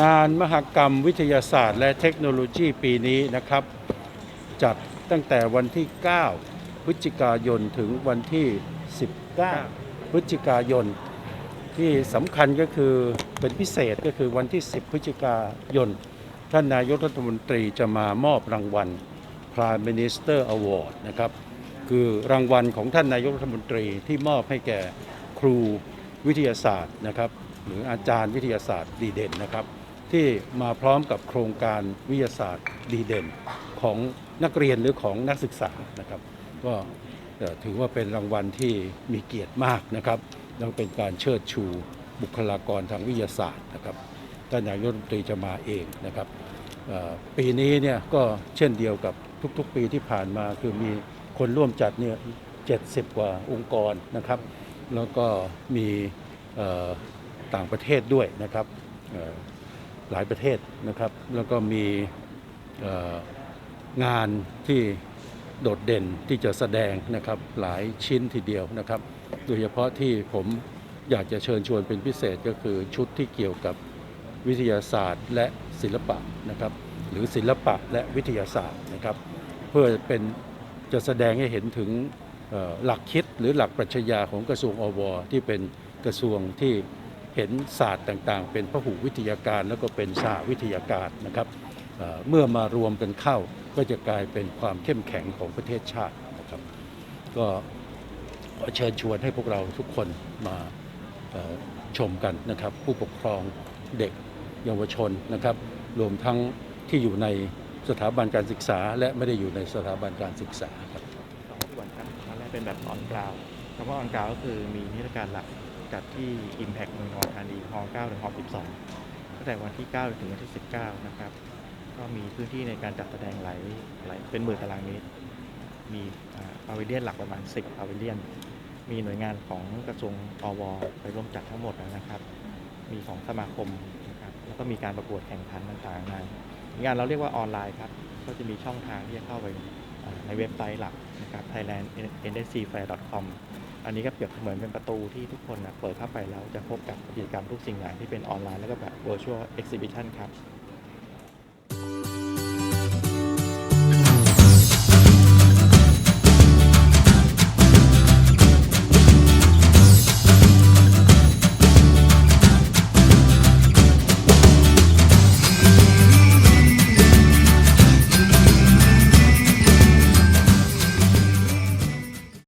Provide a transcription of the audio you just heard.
งานมหกรรมวิทยาศาสตร์และเทคโนโลยีปีนี้นะครับ จัดตั้งแต่วันที่ 9 พฤศจิกายนถึงวันที่ 19 พฤศจิกายน ที่สำคัญก็คือเป็นพิเศษก็คือวันที่ 10 พฤศจิกายน ท่านนายกรัฐมนตรีจะมามอบรางวัล Prime Minister Award นะครับ คือรางวัลของท่านนายกรัฐมนตรีที่มอบให้แก่ครูวิทยาศาสตร์นะครับ หรืออาจารย์วิทยาศาสตร์ดีเด่นนะครับ ที่มาพร้อมกับโครงการวิทยาศาสตร์ดีเด่นของนักเรียนหรือของนักศึกษานะครับ ก็ถือว่าเป็นรางวัลที่มีเกียรติมากนะครับและเป็นการเชิดชูบุคลากรทางวิทยาศาสตร์นะครับท่านนายกรัฐมนตรีจะมาเองนะครับปีนี้เนี่ยก็เช่นเดียวกับทุกๆ ปีที่ผ่านมาคือมีคนร่วมจัดเนี่ย70กว่าองค์กรนะครับ แล้วก็มีต่างประเทศด้วยนะครับ หลายประเทศนะครับ แล้วก็มีงานที่โดดเด่นที่จะแสดงนะครับหลายชิ้นทีเดียวนะครับ โดยเฉพาะที่ผมอยากจะเชิญชวนเป็นพิเศษก็คือชุดที่เกี่ยวกับวิทยาศาสตร์และศิลปะนะครับ หรือศิลปะและวิทยาศาสตร์นะครับ เพื่อเป็นจะแสดงให้เห็นถึงหลักคิดหรือหลักปรัชญาของกระทรวงอวที่เป็นกระทรวงที่ เห็นศาสตร์ต่างๆ เป็นพหุวิทยาการแล้วก็เป็นสหวิทยาการนะครับเมื่อมารวมกันเข้าก็จะกลายเป็นความเข้มแข็งของประเทศชาตินะครับ ก็ขอเชิญชวนให้พวกเราทุกคนมาชมกันนะครับ ผู้ปกครองเด็กเยาวชนนะครับ รวมทั้งที่อยู่ในสถาบันการศึกษา และไม่ได้อยู่ในสถาบันการศึกษาครับสองส่วนครับตอนแรกเป็นแบบออนกราวคำว่าออนกราวก็คือมีนิทรรศการหลัก จัดที่ Impact เมืองทองธานีฮอ9ถึงฮอ12 ตั้งแต่วันที่ 9 ถึงวันที่ 19 นะครับ ก็มีพื้นที่ในการจัดแสดงหลายหลายเป็นหมื่นตารางเมตร มีพาวิเลียนหลักประมาณ 10พาวิเลียน มีหน่วยงานของกระทรวงอวไปร่วมจัดทั้งหมดนะครับ มีของสมาคมนะครับแล้วก็มีการประกวดแข่งขันต่างๆงานงานเราเรียกว่าออนไลน์ครับ ก็จะมีช่องทางที่จะเข้าไปในเว็บไซต์หลักนะครับ thailand nscfair com อันนี้ก็เปรียบเหมือนเป็นประตูที่ทุกคนนะเปิดเข้าไปแล้วจะพบกับกิจกรรมทุกสิ่งอย่างที่เป็นออนไลน์แล้วก็แบบ virtual exhibition ครับ